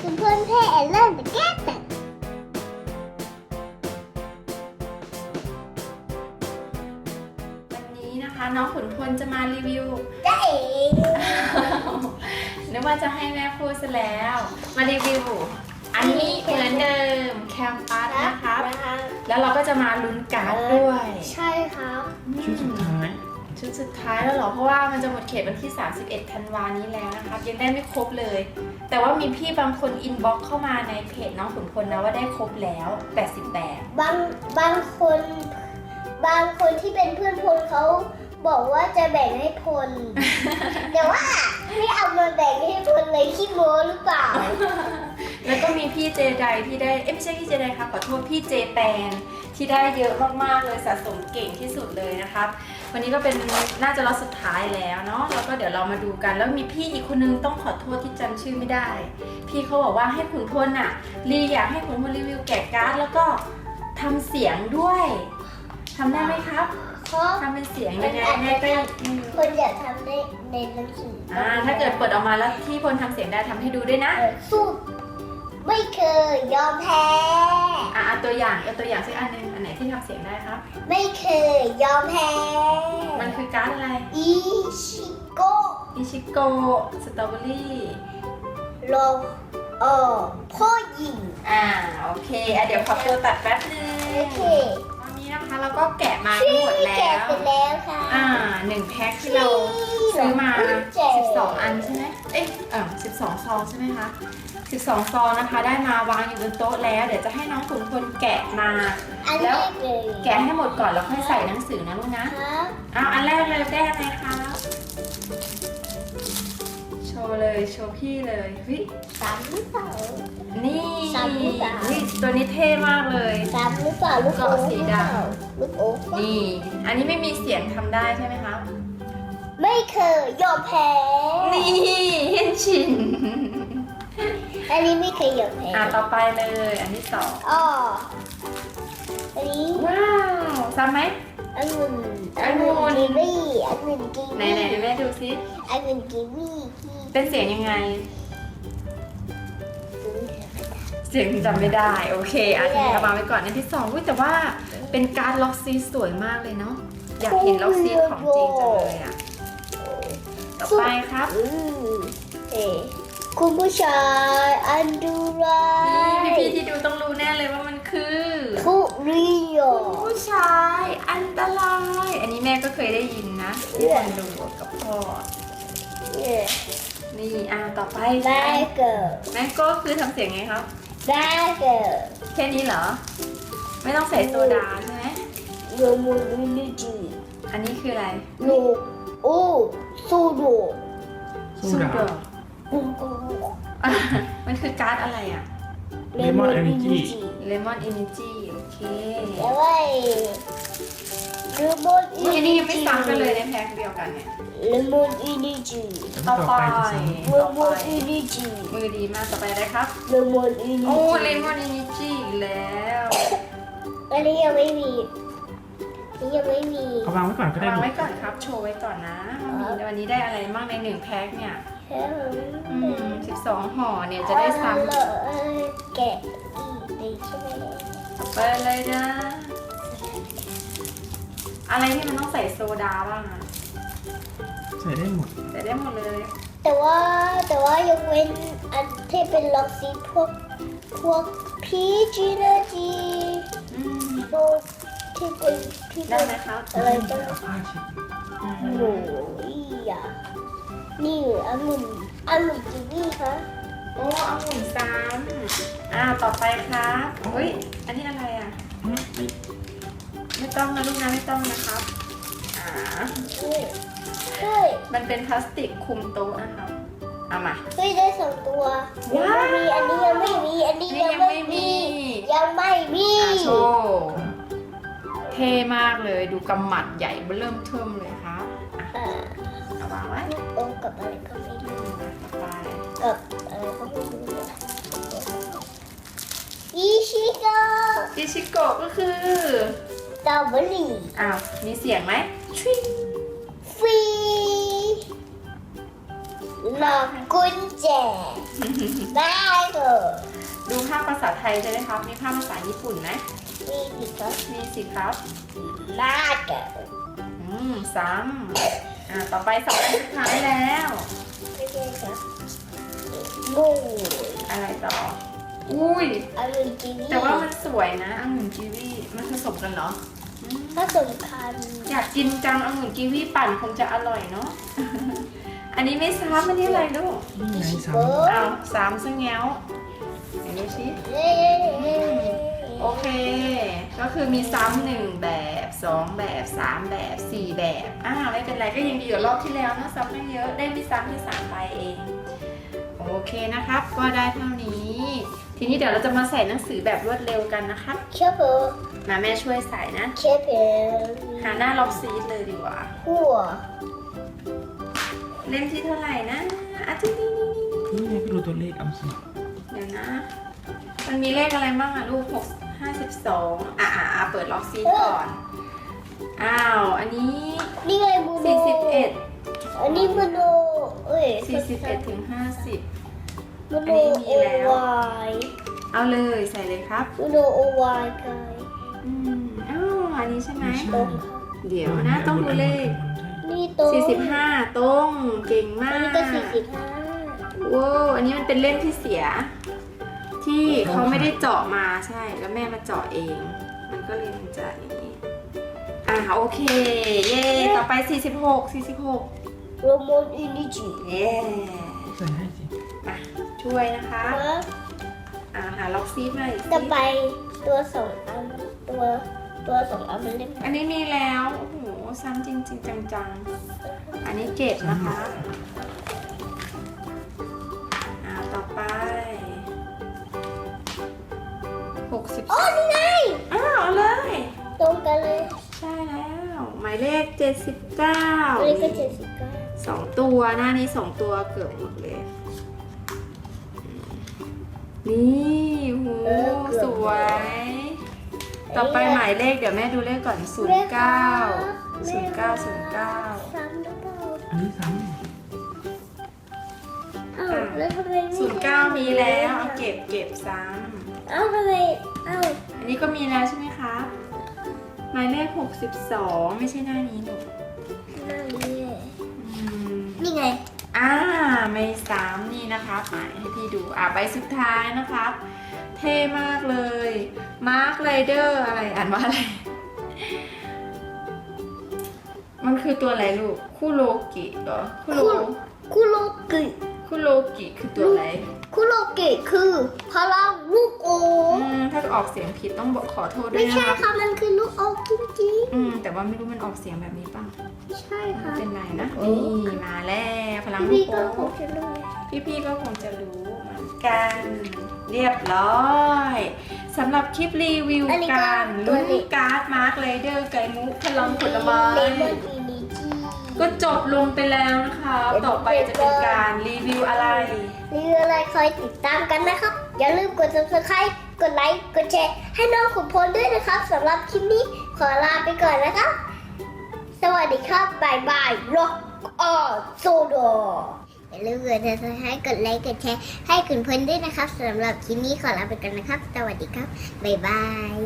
คุณเพื่อนเพ่เริ่มจะแก้แต่วันนี้นะคะน้องขุนพลจะมารีวิวจ้าเอ๋นึกว่าจะให้แม่พูดซะแล้ว มารีวิว อันนี้เหมือนเดิมแคมปัสนะครับนะครับแล้วเราก็จะมาลุ้นการ์ดด้วย ใช่ครับ ชุดสุดท้าย ชุดสุดท้ายแล้วเหรอ เพราะว่ามันจะหมดเขตวันที่ 31 ธันวานี้แล้วนะครับยังได้ไม่ครบเลย แต่ว่ามีพี่บางคนอินบ็อกเข้ามาในเพจน้องขุนพลนะว่าได้ครบแล้ว88บางบางคน บางคนที่เป็นเพื่อนพลเขาบอกว่าจะแบ่งให้พล แต่ว่าไม่เอามาแบ่งให้พลเลยขี้โม้หรือเปล่า แล้วก็มีพี่เจไดที่ได้ เอ้ยไม่ใช่พี่เจไดครับขอโทษพี่เจแปน ที่ได้เยอะมากๆเลยสะสมเก่งที่สุดเลยนะครับวันนี้ก็เป็นน่าจะล็อตสุดท้ายแล้วเนาะแล้วก็เดี๋ยวเรามาดูกัน แล้วมีพี่อีกคนนึงต้องขอโทษที่จำชื่อไม่ได้ พี่เขาบอกว่าให้ขุนพลน่ะรีอยากให้ขุนพลรีวิวแกะการ์ดแล้วก็ทำเสียงด้วยทำได้ไหมครับเพราะทำเป็นเสียงยังไงแม่ก็อืมคนอยากทำได้ในหนังสือออ่าถ้าเกิดเปิดออกมาแล้วที่พลทำเสียงได้ทำให้ดูด้วยนะเออสู้ ไม่เคยยอมแพ้ อ่าตัวอย่างเอาตัวอย่างสักอันหนึงอันไหนที่ทำเสียงได้ครับ ไม่เคยยอมแพ้มันคือการ์ดอะไรอิชิโกะอิชิโกะสตรอเบอรี่โลโอพ่อหญิงอ่าโอเคอะเดี๋ยวขอตัวตัดแป๊บนึงโอเคตอนนี้นะคะเราก็แกะมาทั้งหมดแล้แกะว ไปแล้วค่ะ อ่าหนึ่งแพ็คที่เราซื้อมาแจก12 อันใช่ไหมเอ๊ะเออ12ซองใช่ไหมคะ12ซองนะคะ ได้มาวางอยู่บนโต๊ะแล้ว เดี๋ยวจะให้น้องขุนพลแกะมา อันแล้แรวกเลยแกะให้หมดก่อนแล้วค่อยใส่หนังสือนะลูกนะ ครับเอาอันแรกเลยได้อะไรคะโชว์เลยโชว์พี่เลยเฮ้ยสามหรือเปล่า นี่ซ้ำหรือเปล่าฮ้ยตัวนี้เท่มากเลย สามหรือเปล่าลูกโอ๊เกาะสีดำลูกโอ๊คนี่ อันนี้ไม่มีเสียงทำได้ใช่ไหมคะ ไม่เคยยอมแพ้ นี่เห็นชินอันนี้ไม่เคยยอมแพ้อะต่อไปเลย อันที่สองอ๋ออันนี้ว้าวซ้ำไหม องุ่นองุ่น กีวีองุ่นกีไหนวีไหนๆแม่ดูซิองุ่นกีวีที่เป็นเสียงยังไงเสียงจำไม่ได้ โอเคอันนี้เอามาไว้ก่อนอันที่สองอุ้ยแต่ว่าเป็นการดล็อกซีสวยมากเลยเนาะอยากเห็นล็อกซีของจริงจังเลยอะ ต่อไปครับอืมเอ๊ะคุณผู้ชายอันดูไรนี่พี่ๆที่ดูต้องรู้แน่เลยว่ามันคือทุเรียนผู้ชายอันตราย อันนี้แม่ก็เคยได้ยินนะที่คนดูกับพ่อเนี่ยนี่อ่าต่อไปแม่เกิดแม่ก็คือทำเสียงไงครับแม่เกิดแค่นี้เหรอ ไม่ต้องใส่โซดาใช่ไหมโยมูนิจิอันนี้คืออะไรโลโอ้สูโดสู้ดาบบุกอะมันคือการ์ดอะไรอะ Lemon Energy Lemon Energy โอเคแล้วไอ้เลมอนอินี่อันนินี้ยังไม่จิซ้ำกันเลยในแพ็คเดียวกันเนี่ยเลมอนอินิจิต่อไปเลต่อมไปอนอินิจิมือดีมากต่อไปอะไรครับเลมอนอินิโอ้จิ Lemon Energy อีกแล้ว อันนี้ยังไม่มีอั นนี้ยังไม่มีเอาวางไว้ก่อนก็ได้วางลูกไว้ก่อนครับ โชว์ไว้ก่อนนะว่ามีวันนี้ได้อะไรบ้างในหนึ่งแพ็คเนี่ย แค่มันอืม12ห่อเนี่ยจะได้ซ้เลอแกะอีกเลยใช่ไหมำไปเลยนะ อะไรที่มันต้องใส่โซดาบ้างอะใส่ได้หมดใส่ได้หมดเลย แต่ว่าแต่ว่ายกเว้นอันที่เป็นล็อกซีพวกพวกพีจีนาจีอืมโด ที่เป็นที่ได้เป็นไหมครับ อะไรก็เอาผ้าเช็ดอืมหนูอีอะนี่องุ่นองุ่นกีวีคะโอ้เอาหมุนซ้ำอ่าต่อไปครับเฮ้ยอันนี้อะไรอะอืมนี่ไม่ต้องนะลูกนะไม่ต้องนะครับอ่าเฮ้ยเฮ้ยมันเป็นพลาสติกคลุมโต๊ะนะครับเอามาเฮ้ยได้สองตัวยังไม่มีอันนี้ยังไม่มีอันนี้นี่ยังยังไม่ไม่มีมียังไม่มีอะโชว์ เท่มากเลย ดูกำหมัดใหญ่เริ่มเทิมเลยครับอะอ่าเอาวางไว้ลูกอมกับอะไรก็ไม่รู้ต่อไปกับอะไรก็ไม่รู้เนี่ยอิชิโกะอิชิโกะก็คือสตรอเบอรี่อ้าวมีเสียงไหมชิงฟรีหลอกกุญแจได้เลยดูภาพภาษาไทยใช่ไหมครับ มีภาพภาษาญี่ปุ่นไหม มีสิครับมีสิครับลาดกันอืมซ้ำอ่าต่อไปสองอันสุดท้ายแล้ว ไม่ใช่ครับงูอะไรต่อ อุ้ย อรุณจีนี่แต่ว่ามันสวยนะองุ่นกีวีมันผสมกันเหรออืมถ้าสำคัญอยากกินจังองุ่นกีวีปั่นคงจะอร่อยเนาะ อันนี้ไม่ซ้ำอันนี้อะไรลูกนี่ไงซ้เบิร์เอาซ้ำซะแง้วไหนดูชิเย้ โอเค ก็คือมีซ้ำหนึ่งแบบสองแบบสามแบบสี่แบบอ้าวไม่เป็นไรก็ยังดีกว่ารอบที่แล้วนะซ้ำไม่เยอะได้มีซ้ำที่สามใบเอง โอเคนะครับ ก็ได้เท่านี้ ทีนี้เดี๋ยวเราจะมาใส่หนังสือแบบรวดเร็วกันนะครับเชื่อเพื่อมาแม่ช่วยใส่นะเชื่อเพื่อหาหน้าล็อกซีดเลยดีกว่า หัวเล่มที่เท่าไหร่นะอะที่นี่นี่นี่ำนี่ไงก็ดูตัวเลขเอาสิเดี๋ยวนะ มันมีเลขอะไรบ้างอะลูกหกห้าสิบสองอะอะอะเปิดล็อกซีดก่อน อ้าว อันนี้นี่ไงบูโนสี่สิบเอ็ดอันนี้บูโนเอ้ยสี่สิบเอ็ดถึงห้าสิบ บูโนอันนี้มีโอแล้ววายเอาเลยใส่เลยครับบูโนโอวายไกอืมอ้าวอันนี้ใช่ไหม ตรงเดี๋ยวนะต้องดูเลขนี่ตรงสี่สิบห้าตรง เก่งมาอันกนี้ก็สี่สิบห้าว้าวอันนี้มันเป็นเล่มที่เสีย ที่เขาไม่ได้เจาะมาใช่ แล้วแม่มาเจาะเอง มันก็เลยมันจะอย่างนี้ อ่าโอเค เย่ต่อไป 46 46 โรโมนอินิจิเย่ใส่ให้สิมาช่วยนะคะอ่าหาล็อกซีดมาอีกจะสิไปตัวสองอันตัวตัวสองอันมันเล่นอันนี้มีแล้ว โอ้โห ซ้ำจริง ๆ จัง ๆ อันนี้เก็บนะคะ 60อ๋อนี่ไงอ้าวเอาเลย ตรงกันเลยใช่แล้ว หมายเลข79อันนี้ก็เจ็ดสิบเก้าสองตัวหน้านี้สองตัวเกือบหมดเลย นี่โหสวย ต่อไปหมายเลขเดี๋ยวแม่ดูเลขก่อน 09 09 09 ซ้ำหรือเปล่าอันนี้ซ้อ้าวแล้วทำไมไม่09 มีแล้วเอาเก็บเก็บซ้อ้าวทำไม อ้าวำอันนี้ก็มีแล้วใช่ไหมคะหมายเลข62 ไม่ใช่หน้านี้หนูกนั่นนี่อืมนี่ไง อ่าไม่ซ้ำนี่นะคะหมายให้พี่ดู อ่าใบสุดท้ายนะครับเท่มากเลย มาร์คไรเดอร์อะไร อ่านว่าอะไร มันคือตัวอะไรลูก คุโรกิเหรอ คุโรคุโรกิคุโรกิคือตัวอะไร คุโรกิคือพลังลูกโออืมถ้าออกเสียงผิดต้องบอกขอโทษด้วไม่ยนะใช่ครับค่ะมันคือลูกโอจริงอืมแต่ว่าไม่รู้มันออกเสียงแบบนี้ป่ะๆใช่ไม่ค่ะเป็นไรนะโอ้นี่มาแล้วพลังลูพี่กก็โป่คงจะรู้พี่ๆก็คงจะรู้เหมือนกัน เรียบร้อยสำหรับคลิปรีวิวการลุ้นการ์ดมาร์คเลเดอร์ไก่มุกพลังผลไม้ เลมอนอินิจิก็จบลงไปแล้วนะคะ ต่อไปจะเป็นการรีวิวอะไร รีวิวอะไรคอยติดตามกันนะครับ อย่าลืมกด subscribe กดไลค์ กดแชร์ ให้น้องขุนพลด้วยนะครับสำหรับคลิปนี้ขอลาไปก่อนนะครับ สวัสดีครับบายบายร็อกออโซโดอย่าลืมกด subscribe กดไลค์ กดแชร์ ให้ขุนพลด้วยนะครับสำหรับคลิปนี้ขอลาไปก่อนนะครับ สวัสดีครับบายบาย